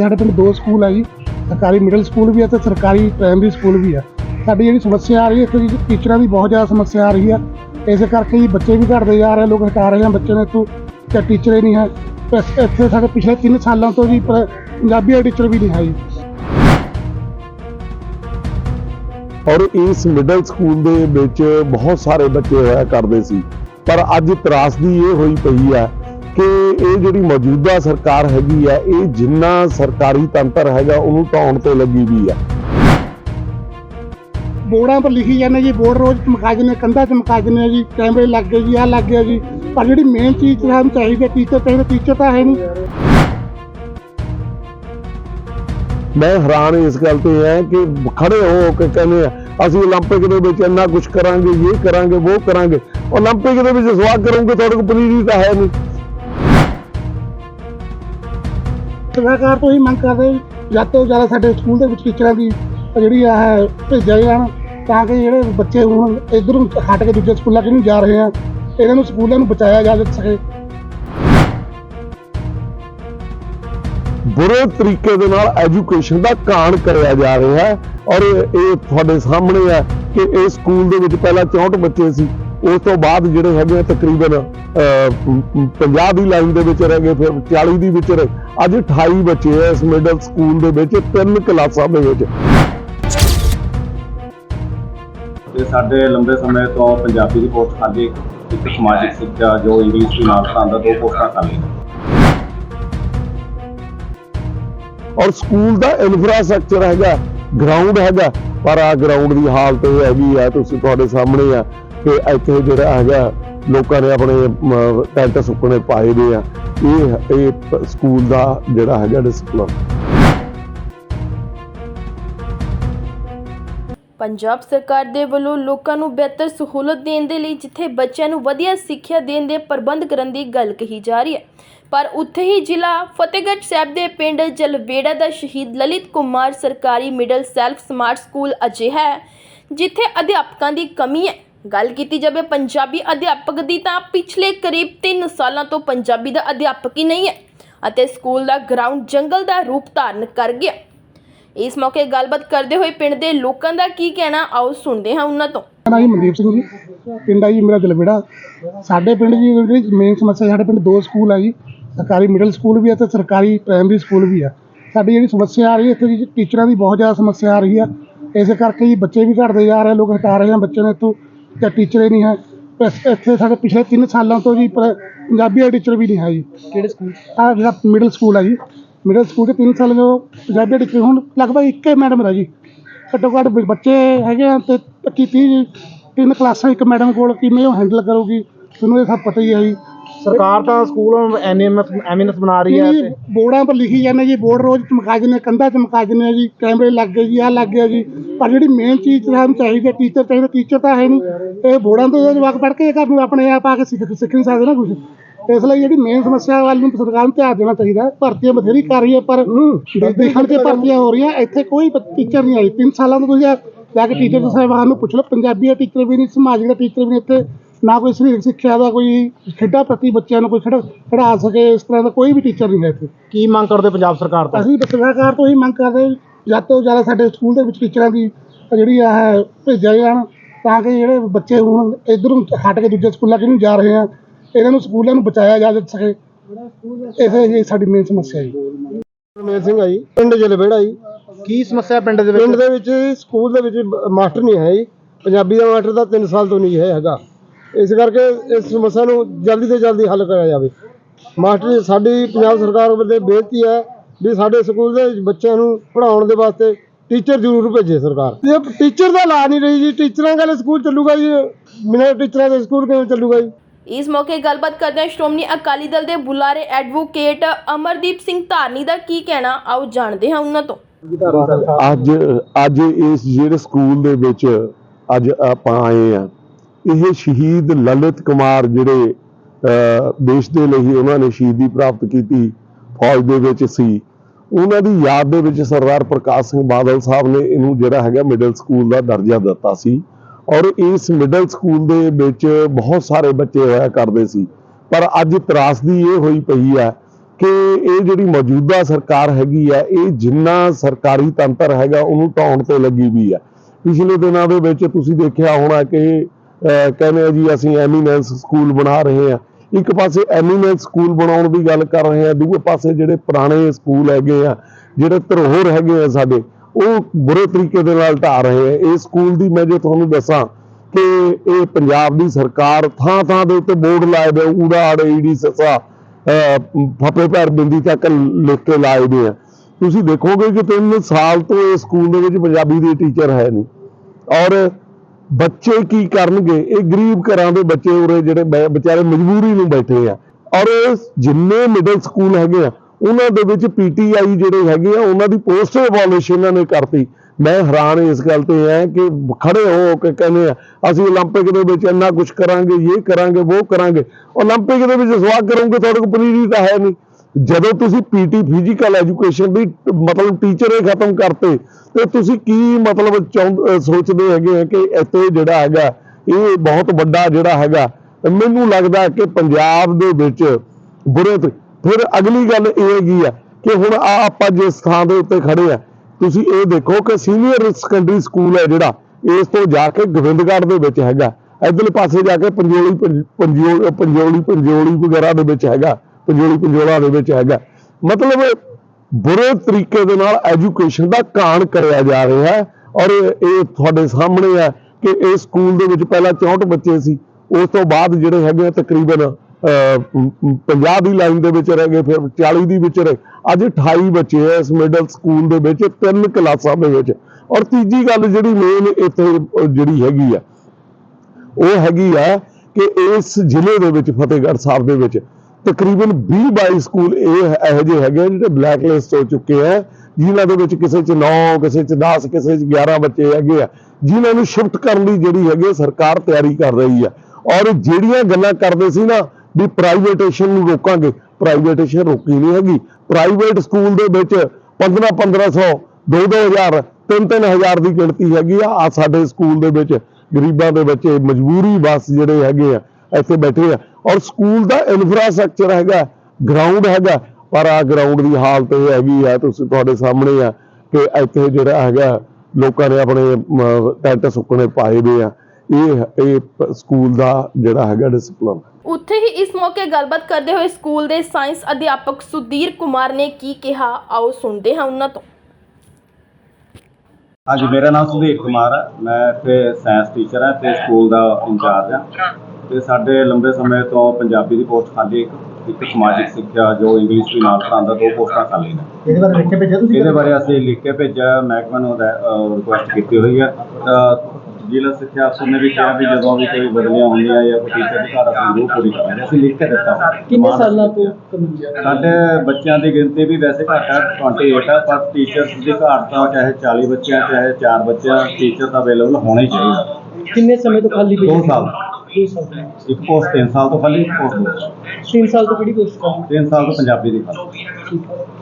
ਸਾਡੇ ਪਿੰਡ ਦੋ ਸਕੂਲ ਆ ਜੀ, ਸਰਕਾਰੀ ਮਿਡਲ ਸਕੂਲ ਵੀ ਹੈ ਤੇ ਸਰਕਾਰੀ ਪ੍ਰਾਇਮਰੀ ਸਕੂਲ ਵੀ ਹੈ ਸਾਡੀ ਜਿਹੜੀ ਸਮੱਸਿਆ ਆ ਰਹੀ ਹੈ, ਇੱਥੇ ਟੀਚਰਾਂ ਦੀ ਬਹੁਤ ਜ਼ਿਆਦਾ ਸਮੱਸਿਆ ਆ ਰਹੀ ਹੈ ਇਸੇ ਕਰਕੇ ਜੀ ਬੱਚੇ ਵੀ ਘਟਦੇ ਜਾ ਰਹੇ ਲੋਕ ਹਟਾ ਰਹੇ ਆ ਬੱਚੇ ਨੇ ਇੱਥੋਂ, ਤੇ ਟੀਚਰ ਹੀ ਨਹੀਂ ਹੈ। ਤੇ ਇੱਥੇ ਸਾਡੇ ਪਿਛਲੇ 3 ਸਾਲਾਂ ਤੋਂ ਜੀ ਪੰਜਾਬੀ ਦਾ ਟੀਚਰ ਵੀ ਨਹੀਂ ਹੈ ਜੀ। ਔਰ ਇਸ ਮਿਡਲ ਸਕੂਲ ਦੇ ਵਿੱਚ ਬਹੁਤ ਸਾਰੇ ਬੱਚੇ ਹੋਇਆ ਕਰਦੇ ਸੀ। ਪਰ ਅੱਜ ਤਰਾਸਦੀ ਇਹ ਹੋਈ ਪਈ ਆ ਕਿ ਇਹ ਜਿਹੜੀ ਮੌਜੂਦਾ ਸਰਕਾਰ ਹੈਗੀ ਹੈ ਇਹ ਜਿੰਨਾ ਸਰਕਾਰੀ ਤੰਤਰ ਹੈਗਾ ਉਹਨੂੰ ਢਾਉਣ ਤੇ ਲੱਗੀ ਵੀ ਹੈ ਬੋਰਡਾਂ ਪਰ ਲਿਖੀ ਜਾਂਦੇ ਜੀ ਬੋਰਡ ਰੋਜ਼ ਚਮਕਾ ਦਿੰਦੇ ਕੰਧਾਂ ਚਮਕਾ ਦਿੰਦੇ ਜੀ ਕੈਮਰੇ ਲੱਗ ਗਏ ਜੀ ਆਹ ਲੱਗ ਗਿਆ ਜੀ ਪਰ ਜਿਹੜੀ ਮੇਨ ਚੀਜ਼ ਸਾਨੂੰ ਚਾਹੀਦੀ ਹੈ ਟੀਚਰ ਚਾਹੀਦਾ ਟੀਚਰ ਤਾਂ ਹੈ ਨਹੀਂ ਮੈਂ ਹੈਰਾਨ ਇਸ ਗੱਲ ਤੇ ਹਾਂ ਕਿ ਖੜੇ ਹੋ ਕੇ ਕਹਿੰਦੇ ਆ ਅਸੀਂ 올림픽 ਦੇ ਵਿੱਚ ਇੰਨਾ ਕੁਝ ਕਰਾਂਗੇ ਇਹ ਕਰਾਂਗੇ ਉਹ ਕਰਾਂਗੇ 올림픽 ਦੇ ਵਿੱਚ ਸਵਾਗ ਕਰੋਗੇ ਤੁਹਾਡੇ ਕੋਲ ਪਨੀਰੀ ਤਾਂ ਹੈ ਨਹੀਂ ਸਰਕਾਰ ਤੋਂ ਹੀ ਮੰਗ ਕਰਦੇ ਜਦ ਤੋਂ ਜ਼ਿਆਦਾ ਸਾਡੇ ਸਕੂਲ ਦੇ ਵਿੱਚ ਟੀਚਰਾਂ ਦੀ ਜਿਹੜੀ ਆ ਹੈ, ਭੇਜਿਆ ਜਾਣ ਤਾਂ ਕਿ ਜਿਹੜੇ ਬੱਚੇ ਹੁਣ ਇਧਰੋਂ ਹਟ ਕੇ ਦੂਜੇ ਸਕੂਲਾਂ 'ਚ ਜਾ ਰਹੇ ਆ, ਇਹਨਾਂ ਨੂੰ ਸਕੂਲਾਂ ਨੂੰ ਬਚਾਇਆ ਜਾ ਸਕੇ। ਬੁਰੇ ਤਰੀਕੇ ਦੇ ਨਾਲ ਐਜੂਕੇਸ਼ਨ ਦਾ ਕਾਣ ਕਰਿਆ ਜਾ ਰਿਹਾ ਹੈ, ਔਰ ਇਹ ਤੁਹਾਡੇ ਸਾਹਮਣੇ ਹੈ ਕਿ ਇਹ ਸਕੂਲ ਦੇ ਵਿੱਚ ਪਹਿਲਾਂ 64 ਬੱਚੇ ਸੀ ਉਸ ਤੋਂ ਬਾਅਦ ਜਿਹੜੇ ਹੈਗੇ ਤਕਰੀਬਨ ਅਹ, ਮ- ਮ- 50 ਦੀ ਲਾਈਨ ਦੇ ਵਿੱਚ ਰਹਿ ਗਏ ਫਿਰ 40 ਦੀ ਵਿੱਚ ਰਹੇ। ਅੱਜ 28 ਬੱਚੇ ਇਸ ਮਿਡਲ ਸਕੂਲ ਦੇ ਵਿੱਚ ਤਿੰਨ ਕਲਾਸਾਂ ਦੇ ਵਿੱਚ। ਤੇ ਸਾਡੇ ਲੰਬੇ ਸਮੇਂ ਤੋਂ ਪੰਜਾਬੀ ਦੀ ਪੋਸਟ ਖਾਲੀ ਇੱਕ ਸਮਾਜਿਕ ਸਿੱਖਿਆ ਜੋ ਇੰਗਲਿਸ਼ ਦੇ ਨਾਲ ਪੜ੍ਹਾਉਂਦਾ ਦੋ ਪੋਸਟਾਂ ਖਾਲੀ। ਔਰ ਸਕੂਲ ਦਾ ਇਨਫਰਾਸਟ੍ਰਕਚਰ ਹੈਗਾ ਗਰਾਊਂਡ ਹੈਗਾ ਪਰ ਆ ਗਰਾਊਂਡ ਦੀ ਹਾਲਤ ਇਹ ਹੈਗੀ ਆ, ਤੁਸੀਂ ਤੁਹਾਡੇ ਸਾਹਮਣੇ ਆ ਕਿ ਇੱਥੇ ਜਿਹੜਾ ਹੈਗਾ, ਲੋਕਾਂ ਨੇ ਆਪਣੇ ਟੈਂਟ ਸੁੱਕਣੇ ਪਾਏ ਦੇ ਆ। ਇਹ ਇਹ ਸਕੂਲ ਦਾ ਜਿਹੜਾ ਹੈਗਾ ਡਿਸਪਲਿਨ ਪੰਜਾਬ ਸਰਕਾਰ ਦੇ ਵੱਲੋਂ ਲੋਕਾਂ ਨੂੰ ਬਿਹਤਰ ਸਹੂਲਤ ਦੇਣ ਦੇ ਲਈ ਜਿੱਥੇ ਬੱਚਿਆਂ ਨੂੰ ਵਧੀਆ ਸਿੱਖਿਆ ਦੇਣ ਦੇ ਪ੍ਰਬੰਧ ਕਰਨ ਦੀ ਗੱਲ ਕਹੀ ਜਾ ਰਹੀ ਹੈ। ਪਰ ਉੱਥੇ ਹੀ ਜ਼ਿਲ੍ਹਾ ਫਤਿਹਗੜ੍ਹ ਸਾਹਿਬ ਦੇ ਪਿੰਡ ਜਲਵੇੜਾ ਦਾ ਸ਼ਹੀਦ ਲਲਿਤ ਕੁਮਾਰ ਸਰਕਾਰੀ ਮਿਡਲ ਸੈਲਫ ਸਮਾਰਟ ਸਕੂਲ ਅਜਿਹਾ ਹੈ, ਜਿੱਥੇ ਅਧਿਆਪਕਾਂ ਦੀ ਕਮੀ ਹੈ। ਗੱਲ ਕੀਤੀ ਜਾਵੇ ਪੰਜਾਬੀ ਅਧਿਆਪਕ ਦੀ ਤਾਂ ਪਿਛਲੇ ਕਰੀਬ 3 ਸਾਲਾਂ ਤੋਂ ਪੰਜਾਬੀ ਦਾ ਅਧਿਆਪਕ ਹੀ ਨਹੀਂ ਹੈ ਅਤੇ ਸਕੂਲ ਦਾ ਗਰਾਊਂਡ ਜੰਗਲ ਦਾ ਰੂਪ ਧਾਰਨ ਕਰ ਗਿਆ। ਇਸ ਮੌਕੇ ਗੱਲਬਾਤ ਕਰਦੇ ਹੋਏ ਪਿੰਡ ਦੇ ਲੋਕਾਂ ਦਾ ਕੀ ਕਹਿਣਾ? ਆਓ ਸੁਣਦੇ ਹਾਂ ਉਹਨਾਂ ਤੋਂ। ਮੇਰਾ ਜੀ ਮਨਦੀਪ ਸਿੰਘ ਜੀ। ਪਿੰਡ ਆ ਜੀ ਮੇਰਾ ਦਿਲਵੇੜਾ। ਸਾਡੇ ਪਿੰਡ ਜੀ ਜਿਹੜੀ ਮੇਨ ਸਮੱਸਿਆ ਸਾਡੇ ਪਿੰਡ ਦੋ ਸਕੂਲ ਆ ਜੀ। ਸਰਕਾਰੀ ਮਿਡਲ ਸਕੂਲ ਵੀ ਹੈ ਤੇ ਸਰਕਾਰੀ ਪ੍ਰਾਇਮਰੀ ਸਕੂਲ ਵੀ ਹੈ ਸਾਡੀ ਜਿਹੜੀ ਸਮੱਸਿਆ ਆ ਰਹੀ ਹੈ ਇੱਥੇ ਜੀ ਟੀਚਰਾਂ ਦੀ ਬਹੁਤ ਜ਼ਿਆਦਾ ਸਮੱਸਿਆ ਆ ਰਹੀ ਹੈ ਇਸੇ ਕਰਕੇ ਜੀ ਬੱਚੇ ਵੀ ਘਟਦੇ ਜਾ ਰਹੇ ਲੋਕ ਹਟਾ ਰਹੇ ਆ ਬੱਚੇ ਨੇ ਇੱਥੋਂ ਤੇ ਟੀਚਰ ਹੀ ਨਹੀਂ ਹੈ। ਇੱਥੇ ਸਾਡੇ ਪਿਛਲੇ 3 ਸਾਲਾਂ ਤੋਂ ਜੀ ਪੰਜਾਬੀ ਦਾ ਟੀਚਰ ਵੀ ਨਹੀਂ ਹੈ ਜੀ। ਕਿਹੜੇ ਸਕੂਲ ਆ ਜਿਹੜਾ ਮਿਡਲ ਸਕੂਲ ਆ ਜੀ। ਮਿਡਲ ਸਕੂਲ ਦੇ 3 ਸਾਲ ਤੋਂ ਪੰਜਾਬੀ ਟੀਚਰ ਹੁਣ ਲਗਭਗ ਇੱਕੇ ਮੈਡਮ ਰਹਿ ਜੀ ਘੱਟੋ ਘੱਟ ਬੱਚੇ ਹੈਗੇ ਆ ਤੇ 25 30 ਤਿੰਨ ਕਲਾਸਾਂ ਇੱਕ ਮੈਡਮ ਕੋਲ ਕਿਵੇਂ ਉਹ ਹੈਂਡਲ ਕਰੂਗੀ ਤੁਹਾਨੂੰ ਇਹ ਸਭ ਪਤਾ ਹੀ ਹੈ ਜੀ। ਸਰਕਾਰ ਤਾਂ ਸਕੂਲ ਐਨਐਮਐਸ ਐਮਐਨਐਸ ਬਣਾ ਰਹੀ ਹੈ ਜੀ ਬੋਰਡਾਂ ਪਰ ਲਿਖੀ ਜਾਂਦੇ ਜੀ ਬੋਰਡ ਰੋਜ਼ ਚਮਕਾ ਦਿੰਦੇ ਕੰਧਾਂ ਚਮਕਾ ਦਿੰਦੇ ਜੀ ਕੈਮਰੇ ਲੱਗ ਗਏ ਜੀ ਆਹ ਲੱਗ ਗਿਆ ਜੀ। ਪਰ ਜਿਹੜੀ ਮੇਨ ਚੀਜ਼ ਸਾਨੂੰ ਚਾਹੀਦੀ ਹੈ ਟੀਚਰ ਚਾਹੀਦਾ ਟੀਚਰ ਤਾਂ ਹੈ ਨਹੀਂ। ਇਹ ਬੋਰਡਾਂ ਤੋਂ ਜਵਾਕ ਪੜ੍ਹ ਕੇ ਘਰ ਨੂੰ ਆਪਣੇ ਆਪ ਆ ਕੇ ਸਿੱਖ ਸਿੱਖ ਨਹੀਂ ਸਕਦੇ ਨਾ ਕੁਝ ਇਸ ਲਈ ਜਿਹੜੀ ਮੇਨ ਸਮੱਸਿਆ ਵੱਲ ਨੂੰ ਸਰਕਾਰ ਨੂੰ ਧਿਆਨ ਦੇਣਾ ਚਾਹੀਦਾ ਹੈ। ਭਰਤੀਆਂ ਬਥੇਰੀ ਕਰ ਰਹੀ ਹੈ ਪਰ ਦੇਖਣ ਤੇ ਭਰਤੀਆਂ ਹੋ ਰਹੀਆਂ। ਇੱਥੇ ਕੋਈ ਟੀਚਰ ਨਹੀਂ ਆਈ। 3 ਸਾਲਾਂ ਤੋਂ ਤੁਸੀਂ ਜਾ ਕੇ ਟੀਚਰ ਸਾਹਿਬਾਨ ਨੂੰ ਪੁੱਛ ਲਓ। ਪੰਜਾਬੀ ਦਾ ਟੀਚਰ ਵੀ ਨਹੀਂ ਸਮਾਜਿਕ ਦਾ ਟੀਚਰ ਵੀ ਨਹੀਂ ਇੱਥੇ। ਨਾ ਕੋਈ ਸਰੀਰਕ ਸਿੱਖਿਆ ਦਾ ਕੋਈ ਖੇਡਾਂ ਪ੍ਰਤੀ ਬੱਚਿਆਂ ਨੂੰ ਕੋਈ ਖੇਡ ਖੜਾ ਸਕੇ। ਇਸ ਤਰ੍ਹਾਂ ਦਾ ਕੋਈ ਵੀ ਟੀਚਰ ਨਹੀਂ ਹੈ ਇੱਥੇ। ਕੀ ਮੰਗ ਕਰਦੇ ਪੰਜਾਬ ਸਰਕਾਰ ਤੋਂ? ਅਸੀਂ ਸਰਕਾਰ ਤੋਂ ਹੀ ਮੰਗ ਕਰਦੇ ਹਾਂ। ਵੀ ਜਦ ਤੋਂ ਜ਼ਿਆਦਾ ਸਾਡੇ ਸਕੂਲ ਦੇ ਵਿੱਚ ਟੀਚਰਾਂ ਦੀ ਜਿਹੜੀ ਆ ਭੇਜਿਆ ਜਾਣ ਤਾਂ ਕਿ ਜਿਹੜੇ ਬੱਚੇ ਹੁਣ ਇਧਰੋਂ ਹਟ ਕੇ ਦੂਜੇ ਸਕੂਲਾਂ 'ਚ ਨਹੀਂ ਜਾ ਰਹੇ ਆ। ਇਹਨਾਂ ਨੂੰ ਸਕੂਲਾਂ ਨੂੰ ਬਚਾਇਆ ਜਾ ਸਕੇ। ਇਹ ਇਹ ਸਾਡੀ ਮੇਨ ਸਮੱਸਿਆ ਹੈ ਜੀ। ਰਮੇਸ਼ ਸਿੰਘ ਆ ਜੀ ਪਿੰਡ ਜਲਵੇੜਾ ਜੀ। ਕੀ ਸਮੱਸਿਆ ਪਿੰਡ ਦੇ ਪਿੰਡ ਵਿੱਚ ਦੇ ਵਿੱਚ ਸਕੂਲ ਦੇ ਵਿੱਚ ਮਾਸਟਰ ਨਹੀਂ ਹੈ ਜੀ। ਪੰਜਾਬੀ ਦਾ ਮਾਸਟਰ ਤਾਂ 3 ਸਾਲ ਤੋਂ ਨਹੀਂ ਹੈ ਹੈਗਾ। ਇਸ ਕਰਕੇ ਇਸ ਸਮੱਸਿਆ ਨੂੰ ਜਲਦੀ ਤੋਂ ਜਲਦੀ ਹੱਲ ਕਰਿਆ ਜਾਵੇ। ਮਾਸਟਰ ਸਾਡੀ ਪੰਜਾਬ ਸਰਕਾਰ ਵੱਲੋਂ ਬੇਨਤੀ ਹੈ ਵੀ ਸਾਡੇ ਸਕੂਲ ਦੇ ਬੱਚਿਆਂ ਨੂੰ ਪੜ੍ਹਾਉਣ ਦੇ ਵਾਸਤੇ ਟੀਚਰ ਜ਼ਰੂਰ ਭੇਜੇ ਸਰਕਾਰ। ਜੇ ਟੀਚਰ ਦਾ ਲਾ ਨਹੀਂ ਰਹੀ ਜੀ ਟੀਚਰਾਂ ਗੱਲ ਸਕੂਲ ਚੱਲੂਗਾ ਜੀ। ਬਿਨਾਂ ਟੀਚਰਾਂ ਦੇ ਸਕੂਲ ਕਿਵੇਂ ਚੱਲੂਗਾ ਜੀ? ਇਸ ਮੌਕੇ ਗੱਲਬਾਤ ਕਰਦਿਆਂ ਸ਼੍ਰੋਮਣੀ ਅਕਾਲੀ ਦਲ ਦੇ ਬੁਲਾਰੇ ਐਡਵੋਕੇਟ ਅਮਰਦੀਪ ਸਿੰਘ ਧਾਰਨੀ ਦਾ ਕੀ ਕਹਿਣਾ? ਆਓ ਜਾਣਦੇ ਹਾਂ ਉਹਨਾਂ ਤੋਂ। ਅੱਜ ਅੱਜ ਇਸ ਜਿਹੜੇ ਸਕੂਲ ਦੇ ਵਿੱਚ ਅੱਜ ਆਪਾਂ ਆਏ ਆ ਇਹ ਸ਼ਹੀਦ ਲਲਿਤ ਕੁਮਾਰ ਜਿਹੜੇ ਦੇਸ਼ ਦੇ ਲਈ ਉਹਨਾਂ ਨੇ ਸ਼ਹੀਦੀ ਪ੍ਰਾਪਤ ਕੀਤੀ, ਫੌਜ ਦੇ ਵਿੱਚ ਸੀ। ਉਹਨਾਂ ਦੀ ਯਾਦ ਦੇ ਵਿੱਚ ਸਰਦਾਰ ਪ੍ਰਕਾਸ਼ ਸਿੰਘ ਬਾਦਲ ਸਾਹਿਬ ਨੇ ਇਹਨੂੰ ਜਿਹੜਾ ਹੈਗਾ ਮਿਡਲ ਸਕੂਲ ਦਾ ਦਰਜਾ ਦਿੱਤਾ ਸੀ। ਔਰ ਇਸ ਮਿਡਲ ਸਕੂਲ ਦੇ ਵਿੱਚ ਬਹੁਤ ਸਾਰੇ ਬੱਚੇ ਹੋਇਆ ਕਰਦੇ ਸੀ। ਪਰ ਅੱਜ ਤਰਾਸਦੀ ਇਹ ਹੋਈ ਪਈ ਆ ਕਿ ਇਹ ਜਿਹੜੀ ਮੌਜੂਦਾ ਸਰਕਾਰ ਹੈਗੀ ਆ ਇਹ ਜਿੰਨਾ ਸਰਕਾਰੀ ਤੰਤਰ ਹੈਗਾ, ਉਹਨੂੰ ਢਾਉਣ ਤੇ ਲੱਗੀ ਵੀ ਆ ਪਿਛਲੇ ਦਿਨਾਂ ਦੇ ਵਿੱਚ ਤੁਸੀਂ ਦੇਖਿਆ ਹੋਣਾ ਕਿ ਕਹਿੰਦੇ ਆ ਜੀ, ਅਸੀਂ ਐਮੀਨੈਂਸ ਸਕੂਲ ਬਣਾ ਰਹੇ ਆ ਇੱਕ ਪਾਸੇ ਐਮੀਨੈਂਸ ਸਕੂਲ ਬਣਾਉਣ ਦੀ ਗੱਲ ਕਰ ਰਹੇ ਆ ਦੂਜੇ ਪਾਸੇ ਜਿਹੜੇ ਪੁਰਾਣੇ ਸਕੂਲ ਹੈਗੇ ਆ, ਜਿਹੜੇ ਧਰੋਹਰ ਹੈਗੇ ਆ ਸਾਡੇ ਉਹ ਬੁਰੇ ਤਰੀਕੇ ਦੇ ਨਾਲ ਢਾ ਰਹੇ ਹੈ। ਇਹ ਸਕੂਲ ਦੀ ਮੈਂ ਜੇ ਤੁਹਾਨੂੰ ਦੱਸਾਂ ਕਿ ਇਹ ਪੰਜਾਬ ਦੀ ਸਰਕਾਰ ਥਾਂ ਥਾਂ ਦੇ ਉੱਤੇ ਬੋਰਡ ਲਾਏ ਦੇ ਊੜਾ ਆੜੇ ਈੜੀ ਸਸਾ ਫੱਪੇ ਪੈਰ ਬਿੰਦੀ ਤੱਕ ਲਿਖ ਕੇ ਲਾਏ ਦੇ ਆ। ਤੁਸੀਂ ਦੇਖੋਗੇ ਕਿ ਤਿੰਨ ਸਾਲ ਤੋਂ ਇਹ ਸਕੂਲ ਦੇ ਵਿੱਚ ਪੰਜਾਬੀ ਦੇ ਟੀਚਰ ਹੈ ਨਹੀਂ। ਔਰ ਬੱਚੇ ਕੀ ਕਰਨਗੇ? ਇਹ ਗਰੀਬ ਘਰਾਂ ਦੇ ਬੱਚੇ ਉਰੇ ਜਿਹੜੇ ਵਿਚਾਰੇ ਮਜਬੂਰੀ ਨੂੰ ਬੈਠੇ ਆ। ਔਰ ਇਹ ਜਿੰਨੇ ਮਿਡਲ ਸਕੂਲ ਹੈਗੇ ਆ ਉਹਨਾਂ ਦੇ ਵਿੱਚ ਪੀਟੀਆਈ ਜਿਹੜੇ ਹੈਗੇ ਆ ਉਹਨਾਂ ਦੀ ਪੋਸਟ ਐਵੋਲੂਸ਼ਨ ਇਹਨਾਂ ਨੇ ਕਰਤੀ ਮੈਂ ਹੈਰਾਨ ਇਸ ਗੱਲ ਤੇ ਆ ਕਿ ਖੜੇ ਹੋ ਕੇ ਕਹਿੰਦੇ ਆ ਅਸੀਂ 올림픽 ਦੇ ਵਿੱਚ ਇੰਨਾ ਕੁਝ ਕਰਾਂਗੇ ਇਹ ਕਰਾਂਗੇ ਉਹ ਕਰਾਂਗੇ 올림픽 ਦੇ ਵਿੱਚ ਸਵਾਗ ਕਰੋਗੇ ਤੁਹਾਡੇ ਕੋਲ ਪਨੀਰੀ ਤਾਂ ਹੈ ਨਹੀਂ ਜਦੋਂ ਤੁਸੀਂ ਪੀਟੀ ਫਿਜ਼ੀਕਲ ਐਜੂਕੇਸ਼ਨ ਦੀ ਟ- ਮਤਲਬ ਟੀਚਰ ਹੀ ਖਤਮ ਕਰਤੇ ਤੇ ਤੁਸੀਂ ਕੀ ਮਤਲਬ ਚਾਹੁੰ- ਅਹ ਸੋਚਦੇ ਹੈਗੇ ਆ ਕਿ ਇੱਥੇ ਜਿਹੜਾ ਹੈਗਾ ਇਹ ਬਹੁਤ ਵੱਡਾ ਜਿਹੜਾ ਹੈਗਾ ਮੈਨੂੰ ਲੱਗਦਾ ਕਿ ਪੰਜਾਬ ਦੇ ਵਿੱਚ ਬੁਰੇ ਤਰੀ- ਫਿਰ ਅਗਲੀ ਗੱਲ ਇਹ ਹੈਗੀ ਆ ਕਿ ਹੁਣ ਆ ਆਪਾਂ ਜਿਸ ਥਾਂ ਦੇ ਉੱਤੇ ਖੜੇ ਆ, ਤੁਸੀਂ ਇਹ ਦੇਖੋ ਕਿ ਸੀਨੀਅਰ ਸੈਕੰਡਰੀ ਸਕੂਲ ਹੈ ਜਿਹੜਾ, ਇਸ ਤੋਂ ਜਾ ਕੇ ਗੋਬਿੰਦਗੜ੍ਹ ਦੇ ਵਿੱਚ ਹੈਗਾ, ਇਧਰਲੇ ਪਾਸੇ ਜਾ ਕੇ ਪੰਜੋਲੀ ਪੰਜ- ਪੰਜੋਲੀ ਪੰਜੋਲੀ ਵਗੈਰਾ ਦੇ ਵਿੱਚ ਹੈਗਾ, ਪੰਜੋਲੀ, ਪੰਜੋਲਾ ਦੇ ਵਿੱਚ ਹੈਗਾ। ਮਤਲਬ ਬੁਰੇ ਤਰੀਕੇ ਦੇ ਨਾਲ ਐਜੂਕੇਸ਼ਨ ਦਾ ਕਾਣ ਕਰਿਆ ਜਾ ਰਿਹਾ ਹੈ ਔਰ ਇਹ ਤੁਹਾਡੇ ਸਾਹਮਣੇ ਹੈ ਕਿ ਇਸ ਸਕੂਲ ਦੇ ਵਿੱਚ ਪਹਿਲਾਂ 64 ਬੱਚੇ ਸੀ, ਉਸ ਤੋਂ ਬਾਅਦ ਜਿਹੜੇ ਹੈਗੇ ਆ ਤਕਰੀਬਨ 50 ਦੀ ਲਾਈਨ ਦੇ ਵਿੱਚ ਰਹਿ ਗਏ, ਫਿਰ 40 ਦੀ ਵਿੱਚ ਰਹੇ। ਅੱਜ 28 ਬੱਚੇ ਆ ਇਸ ਮਿਡਲ ਸਕੂਲ ਦੇ ਵਿੱਚ, ਤਿੰਨ ਕਲਾਸਾਂ ਦੇ ਵਿੱਚ। ਔਰ ਤੀਜੀ ਗੱਲ ਜਿਹੜੀ ਮੇਨ ਇੱਥੇ ਜਿਹੜੀ ਹੈਗੀ ਆ, ਉਹ ਹੈਗੀ ਆ ਕਿ ਇਸ ਜ਼ਿਲ੍ਹੇ ਦੇ ਵਿੱਚ, ਫਤਿਹਗੜ੍ਹ ਸਾਹਿਬ ਦੇ ਵਿੱਚ, ਤਕਰੀਬਨ 20 22 ਸਕੂਲ ਇਹ ਇਹੋ ਜਿਹੇ ਹੈਗੇ ਆ ਜਿਹੜੇ ਬਲੈਕ ਲਿਸਟ ਹੋ ਚੁੱਕੇ ਆ, ਜਿਨ੍ਹਾਂ ਦੇ ਵਿੱਚ ਕਿਸੇ 'ਚ 9 ਕਿਸੇ 'ਚ 10 ਕਿਸੇ 'ਚ 11 ਬੱਚੇ ਹੈਗੇ ਆ, ਜਿਨ੍ਹਾਂ ਨੂੰ ਸ਼ਿਫਟ ਕਰਨ ਦੀ ਜਿਹੜੀ ਹੈਗੀ ਸਰਕਾਰ ਤਿਆਰੀ ਕਰ ਰਹੀ ਆ। ਔਰ ਜਿਹੜੀਆਂ ਗੱਲਾਂ ਕਰਦੇ ਸੀ ਨਾ ਵੀ ਪ੍ਰਾਈਵੇਟੇਸ਼ਨ ਨੂੰ ਰੋਕਾਂਗੇ। ਪ੍ਰਾਈਵੇਟੇਸ਼ਨ ਰੋਕੀ ਨਹੀਂ ਹੈਗੀ। ਪ੍ਰਾਈਵੇਟ ਸਕੂਲ ਦੇ ਵਿੱਚ 15 1500 ਦੋ ਦੋ ਹਜ਼ਾਰ, ਤਿੰਨ ਤਿੰਨ ਹਜ਼ਾਰ ਦੀ ਗਿਣਤੀ ਹੈਗੀ ਆ। ਆ ਸਾਡੇ ਸਕੂਲ ਦੇ ਵਿੱਚ ਗਰੀਬਾਂ ਦੇ ਬੱਚੇ, ਮਜਬੂਰੀ ਬਸ ਜਿਹੜੇ ਹੈਗੇ ਆ, ਇੱਥੇ ਬੈਠੇ ਆ। ਔਰ ਸਕੂਲ ਦਾ ਇਨਫਰਾਸਟ੍ਰਕਚਰ ਹੈਗਾ ਗਰਾਊਂਡ ਹੈਗਾ। ਪਰ ਆ ਗਰਾਊਂਡ ਦੀ ਹਾਲਤ ਇਹ ਹੈਗੀ ਆ, ਤੁਸੀਂ ਤੁਹਾਡੇ ਸਾਹਮਣੇ ਆ ਕਿ ਇੱਥੇ ਜਿਹੜਾ ਹੈਗਾ, ਲੋਕਾਂ ਨੇ ਆਪਣੇ ਟੈਂਟ ਸੁੱਕਣੇ ਪਾਏ ਵੇ ਆ। ਇਹ ਇਹ ਸਕੂਲ ਦਾ ਜਿਹੜਾ ਹੈਗਾ ਡਿਸਪਲਨ ਉੱਥੇ ਹੀ ਇਸ ਮੌਕੇ ਗੱਲਬਾਤ ਕਰਦੇ ਹੋਏ ਸਕੂਲ ਦੇ ਸਾਇੰਸ ਅਧਿਆਪਕ ਸੁਧੀਰ ਕੁਮਾਰ ਨੇ ਕੀ ਕਿਹਾ ਆਓ ਸੁਣਦੇ ਹਾਂ ਉਹਨਾਂ ਤੋਂ। ਹਾਂਜੀ ਮੇਰਾ ਨਾਮ ਸੁਧੀਰ ਕੁਮਾਰ ਹੈ ਮੈਂ ਇੱਥੇ ਸਾਇੰਸ ਟੀਚਰ ਹਾਂ ਤੇ ਸਕੂਲ ਦਾ ਇੰਚਾਰਜ ਹਾਂ ਤੇ ਸਾਡੇ ਲੰਬੇ ਸਮੇਂ ਤੋਂ ਪੰਜਾਬੀ ਦੀ ਪੋਸਟ ਖਾਲੀ ਇੱਕ ਇੱਕ ਸਮਾਜਿਕ ਸਿੱਖਿਆ ਜੋ ਇੰਗਲਿਸ਼ ਵੀ ਨਾਲ ਪੜ੍ਹਾਉਂਦਾ ਦੋ ਪੋਸਟਾਂ ਖਾਲੀ ਨੇ। ਇਹਦੇ ਬਾਰੇ ਲਿਖ ਕੇ ਭੇਜਿਆ ਤੁਸੀਂ? ਇਹਦੇ ਬਾਰੇ ਅਸੀਂ ਲਿਖ ਕੇ ਭੇਜਿਆ ਮਹਿਕਮੇ ਨੂੰ ਰਿਕੁਐਸਟ ਕੀਤੀ ਹੋਈ ਹੈ ਤਾਂ ਜ਼ਿਲ੍ਹਾ ਸਿੱਖਿਆ ਅਫਸਰ ਨੇ ਵੀ ਕਿਹਾ ਵੀ ਜਦੋਂ ਵੀ ਕੋਈ ਬਦਲੀਆਂ ਹੁੰਦੀਆਂ ਜਾਂ ਕੋਈ ਟੀਚਰ ਦੀ ਘਰ ਅਸੀਂ ਜ਼ਰੂਰ ਪੂਰੀ ਕਰਾਂਗੇ ਅਸੀਂ ਲਿਖ ਕੇ ਦਿੱਤਾ। ਕਿੰਨੇ ਸਾਲਾਂ ਤੋਂ ਸਾਡੇ ਬੱਚਿਆਂ ਦੀ ਗਿਣਤੀ ਵੀ ਵੈਸੇ ਘੱਟ ਹੈ 28 ਹੈ ਪਰ ਟੀਚਰਸ ਦੀ ਘਾਟ ਤਾਂ ਚਾਹੇ 40 ਬੱਚਿਆਂ ਚਾਹੇ 4 ਬੱਚਿਆਂ ਟੀਚਰ ਤਾਂ ਅਵੇਲੇਬਲ ਹੋਣਾ ਹੀ ਚਾਹੀਦਾ ਕਿੰਨੇ ਸਮੇਂ ਤੋਂ ਖਾਲੀ ਪਈ ਦੋ ਸਾਲ। ਦੋ ਸਾਲ ਇੱਕ ਪੋਸਟ 3 ਸਾਲ ਤੋਂ ਖਾਲੀ ਇੱਕ ਪੋਸਟ 2 ਤਿੰਨ ਸਾਲ ਤੋਂ ਕਿਹੜੀ ਕੋਸ਼ਿਸ਼ ਕਰ 3 ਸਾਲ ਤੋਂ ਪੰਜਾਬੀ ਦੀ ਖਾਲੀ।